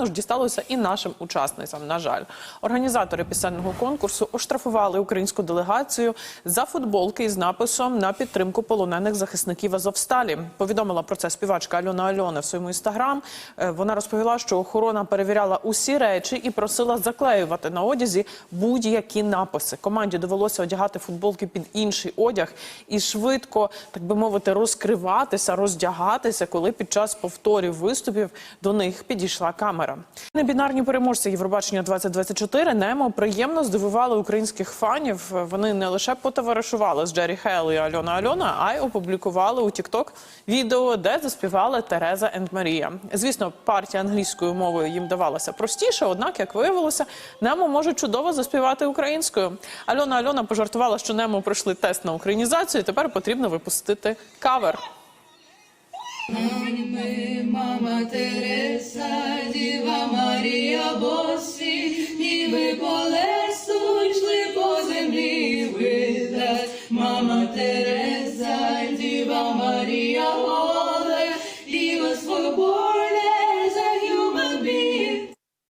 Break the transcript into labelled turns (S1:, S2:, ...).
S1: напевно ж дісталося і нашим учасницям. На жаль, організатори пісенного конкурсу оштрафували українську делегацію за футболки із написом на підтримку полонених захисників Азовсталі. Повідомила про це співачка Альона Альона в своєму інстаграм. Е, Вона розповіла, що охорона перевіряла усі речі і просила заклеювати на одязі будь-які написи. Команді довелося одягати футболки під інший одяг і швидко, так би мовити, розкриватися, роздягатися, коли під час повторів виступів до них підійшла камера. Небінарні переможці Євробачення 2024 немо приємно здивували українських фанів. Вони не лише потоваришували з Джері Хейл і Альона Альона, а й опублікували у TikTok відео, де заспівали Тереза енд Марія. Звісно, партія англійською мовою їм давалася простіше, однак, як виявилося, Немо може чудово заспівати українською. Альона Альона пожартувала, що Немо пройшли тест на українізацію. і Тепер потрібно випустити кавер.
S2: Ми, мама Тереса, Діва Марія босі, ніби по лесу йшли по землі видать, мама Тереса.